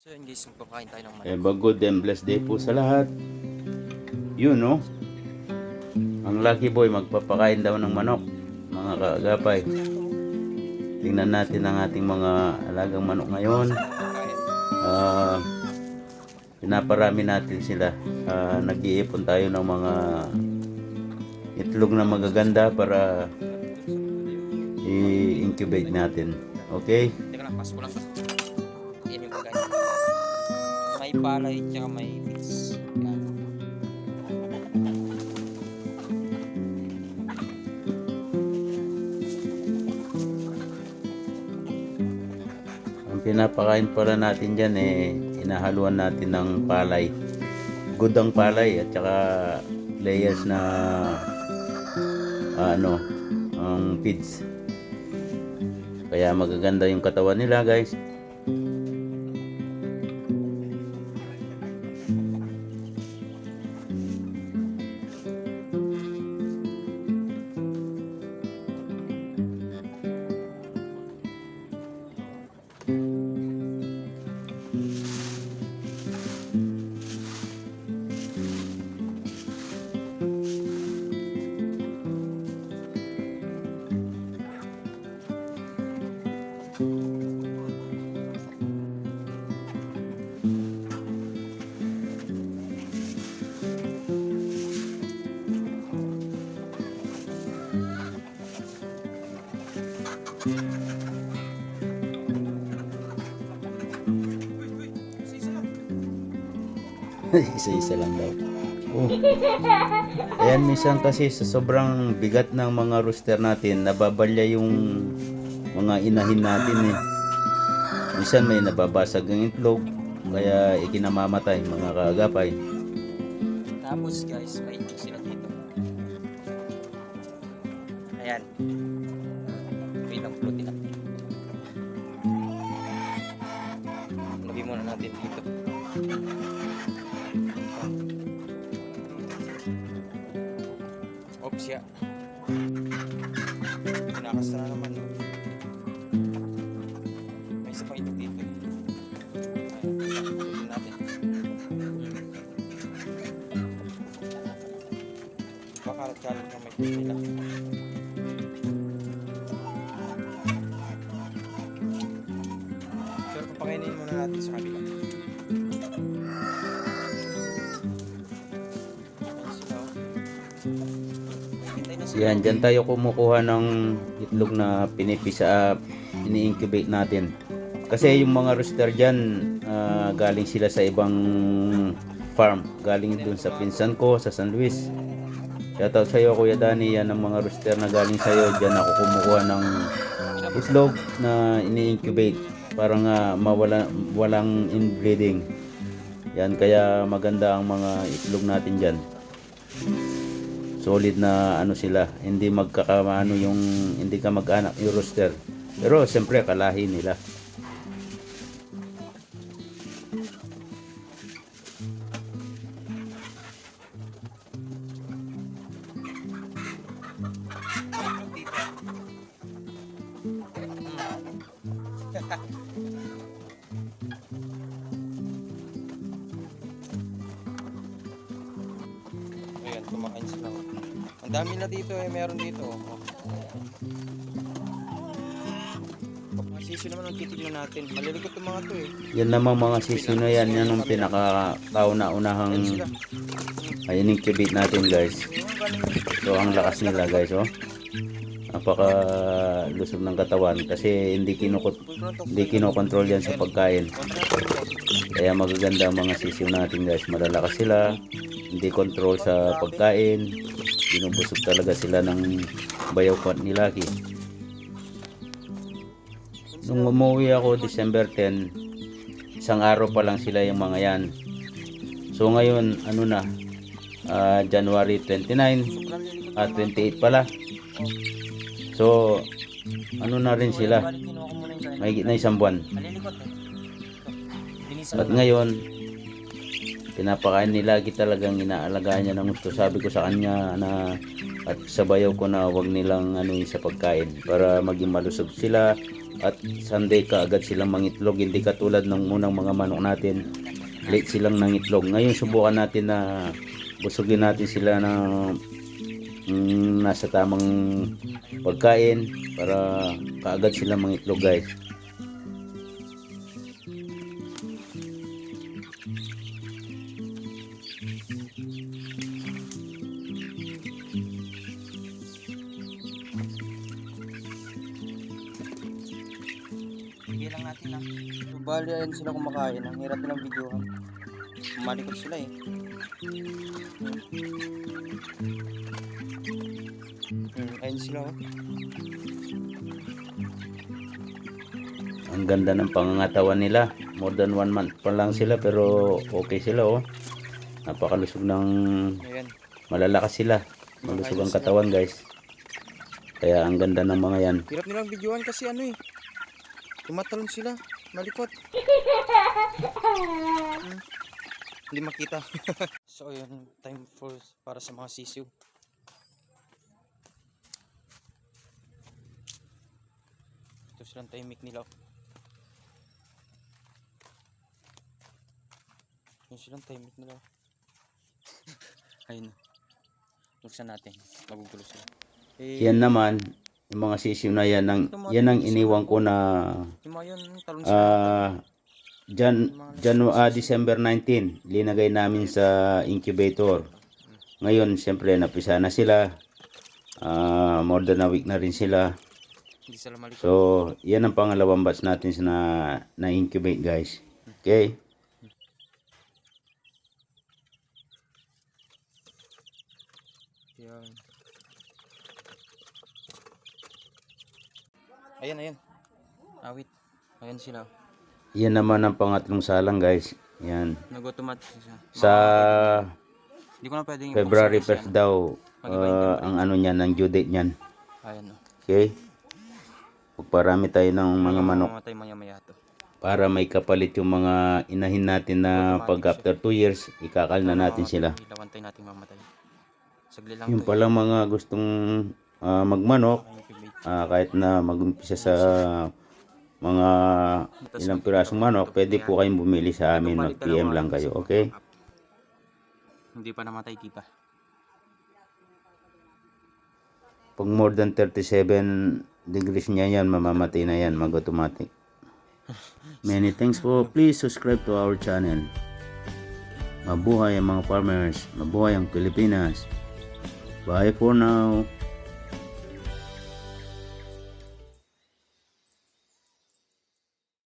So yun guys, magpapakain tayo ng manok. Eh, good and blessed day po sa lahat. Yun, no? Ang lucky boy magpapakain daw ng manok, mga kaagapay. Tingnan natin ang ating mga alagang manok ngayon. Ah, pinaparami natin sila. Ah, nag-iipon tayo ng mga itlog na magaganda para i-incubate natin. Okay? Teka lang, pasko lang. May palay, tsaka may fish. Yan. Ang pinapakain pala natin dyan eh, inahaluan natin ng palay. Good ang palay at saka layers na ah, ano, ang feeds. Kaya magaganda yung katawan nila guys. Isa-isa lang daw. Oh. Ayan, minsan kasi sa sobrang bigat ng mga rooster natin, nababalya yung mga inahin natin eh. Minsan may nababasag ang itlog, kaya ikinamamatay mga kaagapay. Tapos guys, may itlog sila dito. Ayan. Wait lang, pulutin natin. Lagay muna natin dito. Oops, ya. Kinakasta na naman, no? May isa pang itlog dito. Ayan, natin. Pakalat-kalat na may itlog nila. Pero papakainin muna natin sa kabila. Yan, dyan tayo kumukuha ng itlog na pinipisa, ini-incubate natin. Kasi yung mga rooster dyan, ah, galing sila sa ibang farm. Galing dun sa pinsan ko, sa San Luis. Shoutout sa iyo, Kuya Dani. Yan ang mga rooster na galing sa iyo. Dyan ako kumukuha ng itlog na ini-incubate para nga mawala walang inbreeding. Yan kaya maganda ang mga itlog natin diyan. Solid na ano sila, hindi magkakaano yung hindi ka mag-anak yung rooster. Pero siyempre kalahi nila. Kumakain sila. Ang dami na dito eh, meron dito. Oh. Sisi naman ang titignan natin. Malilikot yung mga to eh. Yan namang mga sisi na yan, yan ang pinaka kauna-unahang ay incubate natin guys. So ang lakas nila guys oh. Napaka lusog ng katawan kasi hindi kinukot hindi kinokontrol yan sa pagkain. Kaya magaganda ang mga sisiw natin guys. Malalakas sila, hindi control sa pagkain, binubusog talaga sila ng bayaw kot ni Lucky. Nung umuwi ako December 10, isang araw pa lang sila yung mga yan. So ngayon, ano na, ah, January 29, Sobrang lilikot. at 28 pala. So, ano na rin sila, may na isang buwan. At ngayon, pinapakain ni Lagi talagang inaalagaan niya ng gusto. Sabi ko sa kanya na at sabayaw ko na wag nilang ano sa pagkain para maging malusog sila at Sunday ka agad silang mangitlog. Hindi katulad ng munang mga manok natin late silang nangitlog. Ngayon subukan natin na busugin natin sila na mm, nasa tamang pagkain para kaagad silang mangitlog guys Bali ayun sila kumakain. Ang hirap nilang videohan. Malikot sila eh. Hmm, ayun sila oh. ang ganda ng pangangatawan nila more than one month pa lang sila pero okay sila oh napakalusog ng Ayan. malalakas sila malusog ang katawan guys kaya ang ganda ng mga yan Hirap nilang videohan kasi ano eh. Tumatalon sila. Malikot. Hmm. Hindi makita. so ayun, time for para sa mga sisiw. Ito silang timing nila. Ito silang timing nila. ayun. Buksan natin. Magugulo sila. Eh, yan naman yung mga sisiw na yan ang, yan ang iniwan ko na sila. ah Jan, Janu, ah, December 19 linagay namin sa incubator ngayon siyempre napisa na sila Ah, more than a week na rin sila. So, yan ang pangalawang batch natin na na-incubate guys. Okay? Yan. Ayan, ayan. Awit. Ayan sila. Yan naman ang pangatlong salang guys. Yan. Nag-automatic siya. Sa Hindi ko na pwedeng February i-focus 1st daw uh, ang ano niyan, ang due date niyan. Ayan o. Okay? Pagparami tayo ng mga manok Mamatay maya-maya to. para may kapalit yung mga inahin natin na pag after 2 years, ikakal na natin sila. Ilawantay natin mamatay. Sagli lang Yung pala mga gustong ah, magmanok. Ah, kahit na mag-umpisa sa mga ilang pirasong manok, pwede po kayong bumili sa amin. Mag-PM lang kayo, okay? Hindi pa namatay kita. Pag more than 37 degrees niya yan, mamamatay na yan, mag-automatic. Many thanks po. Please subscribe to our channel. Mabuhay ang mga farmers. Mabuhay ang Pilipinas. Bye for now.